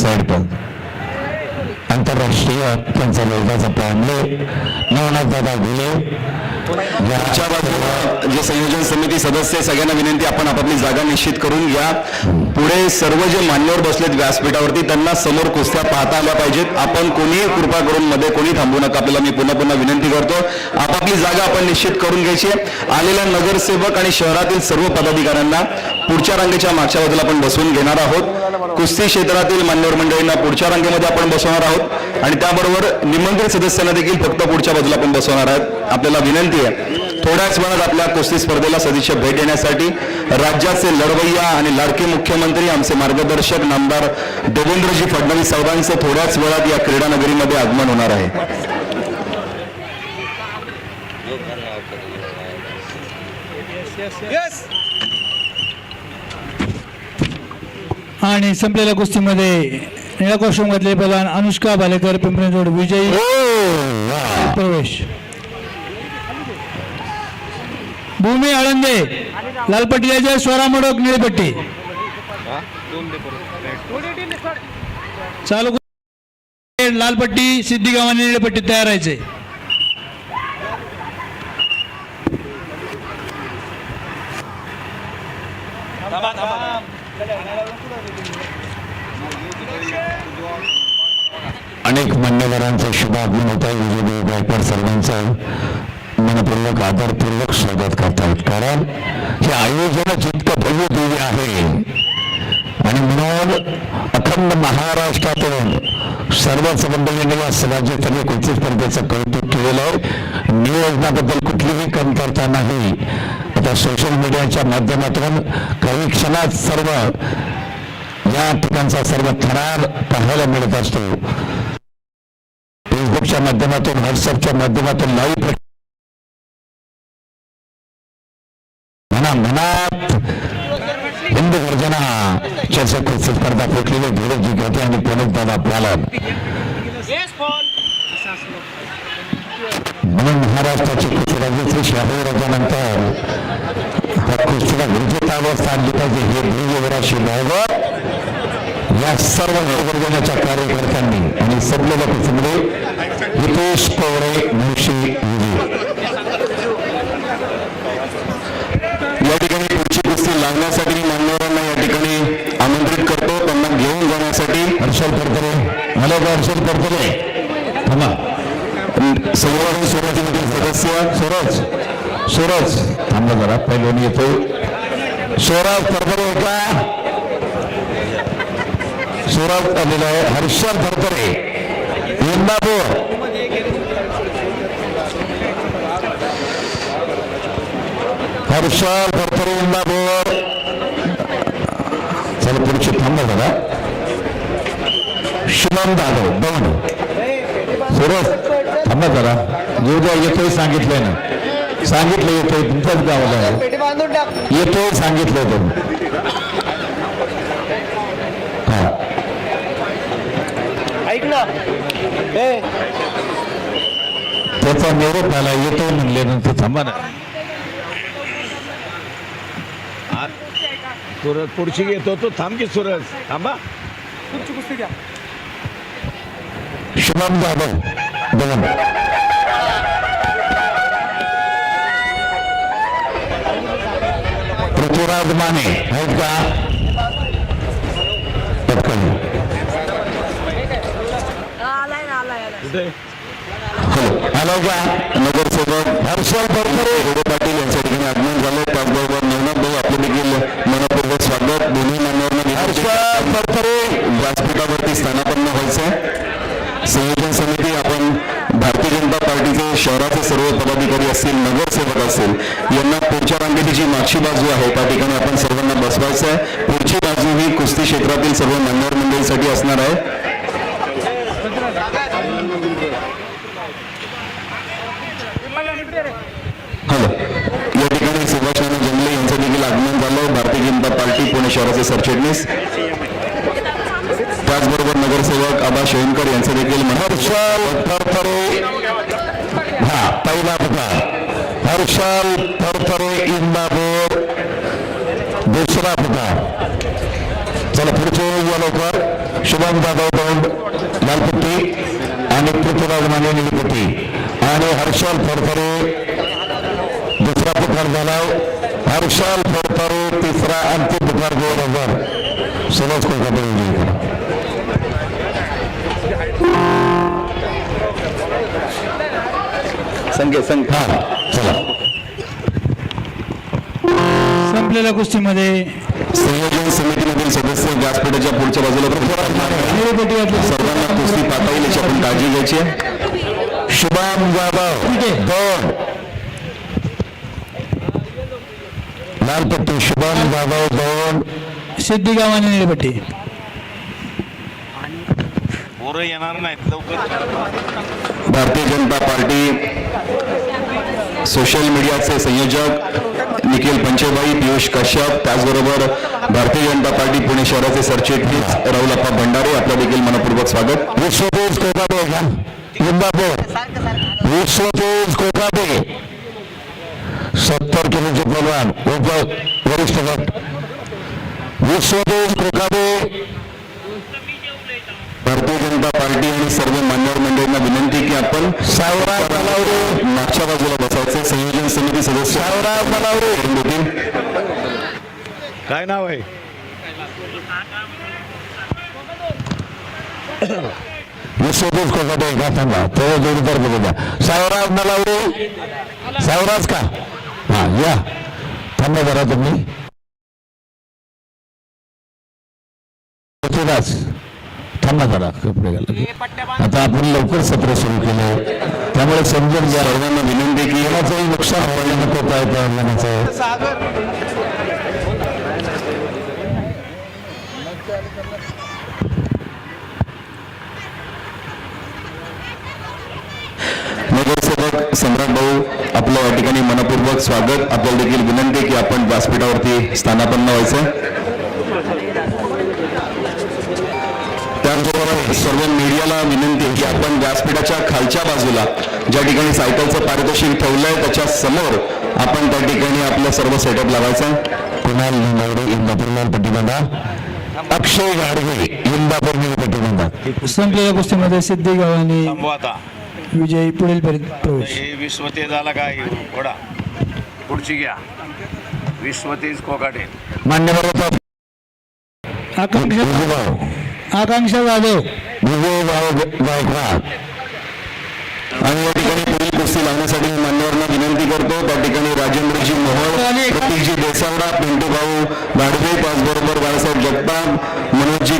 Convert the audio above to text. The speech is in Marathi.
साईड पण आंतरराष्ट्रीय त्यांचा लोकांचा पाहणे नवनाथ घरच्या बाजूला जे संयोजन समिती सदस्य सगळ्यांना विनंती आपण आपापली जागा निश्चित करून घ्या. पुढे सर्व जे मान्यवर बसलेत व्यासपीठावरती त्यांना समोर कुस्त्या पाहता आल्या पाहिजेत. आपण कोणीही कृपा करून मध्ये कोणी थांबू नका. आपल्याला मी पुन्हा पुन्हा विनंती करतो. आपापली जागा आपण निश्चित करून घ्यायची आलेल्या नगरसेवक आणि शहरातील सर्व पदाधिकाऱ्यांना पुढच्या रांगेच्या मागच्या बाजूला आपण बसवून घेणार आहोत. कुस्ती क्षेत्रातील मान्यवर मंडळींना पुढच्या रांगेमध्ये आपण बसवणार आहोत. आणि त्याबरोबर निमंत्रित सदस्यांना देखील फक्त पुढच्या बाजूला आपण बसवणार आहोत. आपल्याला विनंती आहे थोड्याच वेळात आपल्या कुस्ती स्पर्धेला सदिच्छा भेट देण्यासाठी राज्याचे लढवय्या आणि लाडके मुख्यमंत्री आमचे मार्गदर्शक नामदार देवेंद्रजी फडणवीस साहेबांचं थोड्याच वेळात या क्रीडा नगरीमध्ये आगमन होणार आहे. आणि संपलेल्या कुस्तीमध्ये निळा कॉस्ट्युम घातलेले पहिलवान अनुष्का भालेकर पिंपरी रोड विजयी प्रवेश. भूमी आळंदे लालपट्टी जय स्वरा मोडक निळपट्टी. चालू लालपट्टी सिद्धी गावाने निळपट्टी तयार व्हायचे अनेक मान्यवरांचं शुभागमन होत आहे. गायकवाड सर्वांचं. मनपूर्वक आदरपूर्वक स्वागत करतात कारण हे आयोजनच इतकं भव्य दिव्य आहे आणि म्हणून अखंड महाराष्ट्रातून सर्वच मंडळींनी या राज्यस्तरीय कृती स्पर्धेचं कौतुक केलेलं आहे. नियोजनाबद्दल कुठलीही कमतरता नाही. आता सोशल मीडियाच्या माध्यमातून काही क्षणात सर्व या ठिकाणचा सर्व थरार पाहायला मिळत असतो. फेसबुकच्या माध्यमातून व्हॉट्सअपच्या माध्यमातून लाईव्ह म्हणा मनात हिंद गर्जना चषक स्पर्धा फुटलेली धीरजी घेते आणि पुण्यात दादा पालन म्हणून महाराष्ट्राची कुस्ती राज्याची शाहू राजानंतर त्या कुस्तीला विजेतावर स्थान पाहिजे हे ध्येय वराशी या सर्व गर्जनाच्या कार्यकर्त्यांनी आणि सबलेल्या कुस्तीमध्ये हितेश पवळे मला करतले थांबा. संवर्धन सुरुवातीमधील सदस्य सूरज सूरज थांबा जरा पहिल्यान येतो. सूरज करतरे का? सूरज आलेला आहे. हर्षल करतरे इंदापूर. हर्षल करतरे इंदापूर. चला पुढची थांबा जरा. शुभम जाधव दोन सुरज थांबा जरा. द्या येतोय सांगितलंय ना. सांगितलं येतोय तुमच्याच गावाला आहे. येतोय सांगितलंय तुम्ही हा. ऐक ना. ए. त्याचा निरोप आला येतोय म्हणल्यानंतर थांबा ना. सुरज पुढची घेतो तो थांब की सुरज. थांबा. शुभम जाधव दोन पृथ्वीराज माने आहेत का पटकन आलाय ना आलाय आलाय कुठे हो आलो का नगरसेवक हर्षल करतरे हिरे पाटील यांच्या ठिकाणी आगमन झालं त्याचबरोबर नवनाथ भाऊ आपले देखील मनपूर्वक स्वागत दोन्ही मान्यवरांना हर्षल करतरे व्यासपीठावरती स्थानापन्न व्हायचंय संयोजन समिती आपण भारतीय जनता पार्टी पार्टीचे शहराचे सर्व पदाधिकारी असतील, नगरसेवक असतील, यांना जी मागची बाजू आहे. त्या आपण सर्वांना बसवायचं आहे. पुढची बाजू ही कुस्ती क्षेत्रातील सर्व मान्यवर मंडळीसाठी असणार आहे. हॅलो. या ठिकाणी सुभाष नाना जंगले यांचं आगमन भारतीय जनता पार्टी पुणे शहराचे सरचिटणीस. त्याचबरोबर नगरसेवक आबा शेवणकर यांचं देखील हर्षल थरथरे हा, पहिला पुकार हर्षल थरथरे इंदापूर दुसरा पुकार चला, पुढचे लवकर. शुभम जाधव दौंड आणि पृथ्वीराज माने निळपट्टी. आणि हर्षल फडफरे दुसरा पुकार झाला. हर्षल फडफरे तिसरा अंतिम पुकार दोन हज़ार सुभाष कोलकाता संख्या संख्या चला. संपलेल्या कुस्तीमध्ये. संयोजन समितीमधील सदस्य व्यासपीठाच्या पुढच्या बाजूला सर्वांना कुस्ती पाहता येईल याची आपण काळजी घ्यायची आहे. शुभम जाधव दोन. लालपट्टी शुभम जाधव दोन. सिद्धी गावाने निळपट्टी. पोरं येणार नाहीत लवकर. भारतीय जनता पार्टी सोशल मीडियाचे संयोजक निखिल पंचेबाई पियुष कश्यप त्याचबरोबर भारतीय जनता पार्टी पुणे शहराचे सरचिटणीस राहुलप्पा भंडारे आपलं देखील मनपूर्वक स्वागत. विश्वतेज कोकाटे का विश्वतेज कोकाटे. सत्तर किलोचे पहलवान वरिष्ठ गट. विश्वतेज कोकाटे. भारतीय जनता पार्टी आणि सर्व मान्यवर मंडळींना विनंती की आपण सावराव तलावरे मागच्या बाजूला बसायचं. संयोजन समिती सदस्य. सावराव देतील. काय नाव आहे? विश्वतेज कोकाटे का थांबा तो जोडीदार बघू द्या. सावराव नलावरे सावराज का? हा या. थांबा जरा तुम्ही. थांबा जरा कपडे आता आपण लवकर सत्र सुरू केलं. त्यामुळे समजून ज्या सर्वांना विनंती की याचंही नुकसान व्हायला नको काय त्या नगरसेवक सम्राट भाऊ आपलं या ठिकाणी मनपूर्वक स्वागत. आपल्याला देखील विनंती की आपण व्यासपीठावरती स्थानापन्न व्हायचं. त्याचबरोबर सर्व मीडियाला विनंती आहे की आपण व्यासपीठाच्या खालच्या बाजूला ज्या ठिकाणी सायकलचं पारितोषिक ठेवलंय त्याच्यासमोर आपण त्या ठिकाणी आपलं सर्व सेटअप लावायचं. कुणाल लिंगावडे इंदापूर लालपट्टी बंधा अक्षय गाडगे इंदापूर निळपट्टी बंधा संपलेल्या कुस्तीमध्ये सिद्धी गावाने विजयी पुढील प्रवेश. हे विश्वतेज आला काय घोडा. पुढची घ्या. विश्वतेज कोकाटे. मान्यवर आकांक्षा. आकांक्षा जाधव. विजय गायकवाड. आणि या ठिकाणी पुढील कुस्ती लावण्यासाठी मान्यवरांना विनंती करतो. त्या ठिकाणी राजेंद्रजी मोहोळ प्रतीकजी देसावडा पिंटू भाऊ भाडगे पाच बरोबर बाळासाहेब जगताप मनोजी